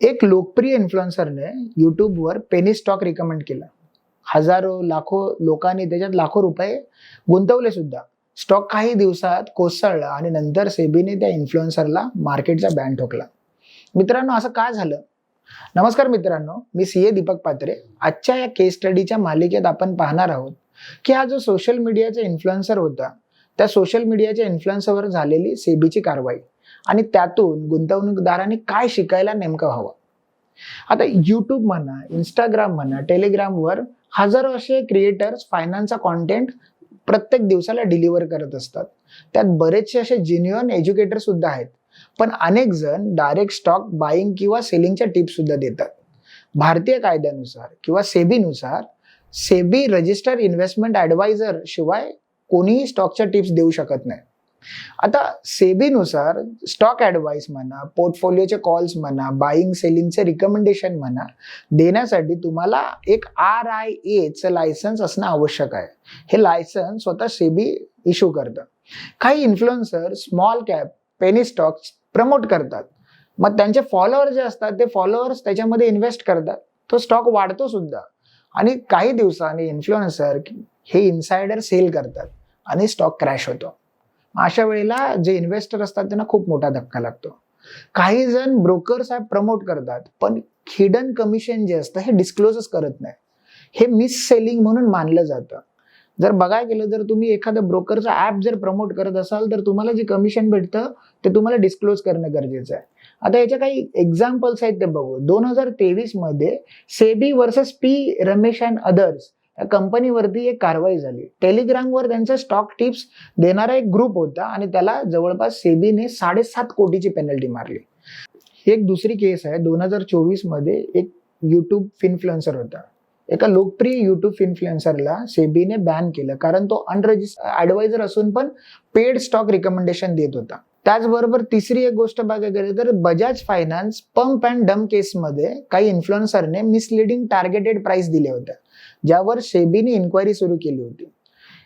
एक लोकप्रिय इन्फ्लुएन्सरने युट्यूबवर पेनी स्टॉक रिकमेंड केला. हजारो लाखो लोकांनी त्याच्यात लाखो रुपये गुंतवले सुद्धा. स्टॉक काही दिवसात कोसळला आणि नंतर सेबीने त्या इन्फ्लुएन्सरला मार्केटचा बॅन ठोकला. मित्रांनो असं का झालं? नमस्कार मित्रांनो मी सी ए दीपक पात्रे. आजच्या या केस स्टडीच्या मालिकेत आपण पाहणार आहोत की हा जो सोशल मीडियाचा इन्फ्लुएन्सर होता त्या सोशल मीडियाच्या इन्फ्लुएन्सरवर झालेली सेबीची कारवाई. आणि त्यातून गुंतवणूकदारांनी काय शिकायला नेमकं हवं? आता यूट्यूब म्हणा इंस्टाग्राम म्हणा टेलिग्रामवर हजारो असे क्रिएटर्स फायनान्सचा कॉन्टेंट प्रत्येक दिवसाला डिलिव्हर करत असतात. त्यात बरेचसे असे जेन्युअन एज्युकेटर सुद्धा आहेत. पण अनेक जण डायरेक्ट स्टॉक बाईंग किंवा सेलिंगच्या टिप्स सुद्धा देतात. भारतीय कायद्यानुसार किंवा सेबीनुसार सेबी रजिस्टर इन्व्हेस्टमेंट ॲडवायझर शिवाय कोणीही स्टॉकच्या टिप्स देऊ शकत नाही. आता सेबीनुसार स्टॉक ॲडवाईस म्हणा पोर्टफोलिओचे कॉल्स म्हणा बाईंग सेलिंगचे रिकमेंडेशन म्हणा देण्यासाठी तुम्हाला एक आर आय एचं लायसन्स असणं आवश्यक आहे. हे लायसन्स स्वतः सेबी इश्यू करतं. काही influencer small cap penny stock promote करतात. मग त्यांचे फॉलोअर जे असतात ते फॉलोअर्स त्याच्यामध्ये इन्व्हेस्ट करतात. तो स्टॉक वाढतो सुद्धा. आणि काही दिवसांनी इन्फ्लुएन्सर हे इन्सायडर सेल करतात आणि स्टॉक क्रॅश होतो. अशा वेळेला जे इन्व्हेस्टर असतात त्यांना खूप मोठा धक्का लागतो. काही जण ब्रोकर्स ॲप प्रमोट करतात पण हिडन कमिशन जे असतं हे डिस्क्लोजच करत नाही. हे मिस सेलिंग म्हणून मानलं जातं. जर बघायला गेलं जर तुम्ही एखादं ब्रोकरचा ॲप जर प्रमोट करत असाल तर तुम्हाला जे कमिशन भेटतं ते तुम्हाला डिस्क्लोज करणं गरजेचं आहे. आता याच्या काही एक्झाम्पल्स आहेत ते बघू. दोन हजार तेवीसमध्ये SEBI versus P Ramesh and others या कंपनीवरती एक कारवाई झाली. टेलिग्रामवर त्यांचा स्टॉक टिप्स देणारा एक ग्रुप होता आणि त्याला जवळपास सेबीने साडेसात कोटीची पेनल्टी मारली. एक दुसरी केस आहे दोन हजार चोवीसमध्ये एक युट्यूब इन्फ्लुएन्सर होता. एका लोकप्रिय युट्यूब इन्फ्लुएन्सरला सेबीने बॅन केलं कारण तो अनरजिस्ट ॲडवायझर असून पण पेड स्टॉक रिकमेंडेशन देत होता. त्याचबरोबर तिसरी एक गोष्ट बघायला गेली तर बजाज फायनान्स पंप अँड डम केसमध्ये काही इन्फ्लुएन्सरने मिसलिडिंग टार्गेटेड प्राइस दिले होत्या ज्यावर सेबीने इन्क्वायरी सुरू केली होती.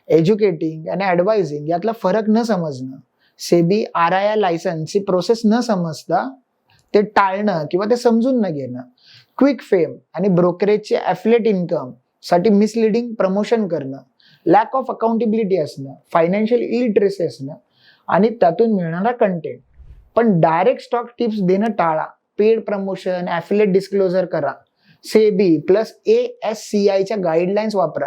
एज्युकेटिंग आणि ॲडवायझिंग यातला फरक न समजणं सेबी आर आय आय लायसन्सची प्रोसेस न समजता ते टाळणं किंवा ते समजून न घेणं क्विक फेम आणि ब्रोकरेजचे ॲफलेट इन्कमसाठी मिसलिडिंग प्रमोशन करणं लॅक ऑफ अकाउंटेबिलिटी असणं फायनान्शियल इलिटरेसी असणं आणि त्यातून मिळणारा कंटेंट पण डायरेक्ट स्टॉक टिप्स देणं टाळा. पेड प्रमोशन ॲफिलेट डिस्क्लोजर करा. SEBI plus A S C आयच्या गाईडलाईन्स वापरा.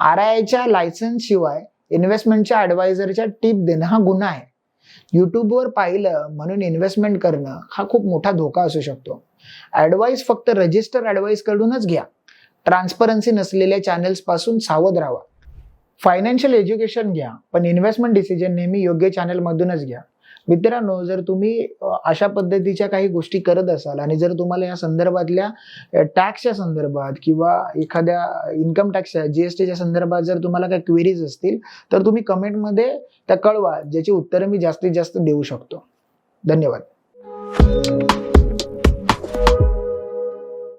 आर आयच्या लायसन्स शिवाय इन्व्हेस्टमेंटच्या ॲडवायझरच्या टिप देणं हा गुन्हा आहे. युट्यूबवर पाहिलं म्हणून इन्व्हेस्टमेंट करणं हा खूप मोठा धोका असू शकतो. ॲडवाईस फक्त रजिस्टर ॲडवाईस कडूनच घ्या. ट्रान्सपरन्सी नसलेल्या चॅनल्सपासून सावध राहा. फायनान्शियल एज्युकेशन घ्या पण इन्व्हेस्टमेंट डिसिजन नेहमी योग्य चॅनलमधूनच घ्या. मित्रांनो जर तुम्ही अशा पद्धतीच्या काही गोष्टी करत असाल आणि जर तुम्हाला या संदर्भातल्या टॅक्सच्या संदर्भात किंवा एखाद्या इन्कम टॅक्सच्या जीएसटीच्या संदर्भात जर तुम्हाला काही क्वेरीज असतील तर तुम्ही कमेंटमध्ये त्या कळवा ज्याची उत्तरं मी जास्तीत जास्त देऊ शकतो. धन्यवाद.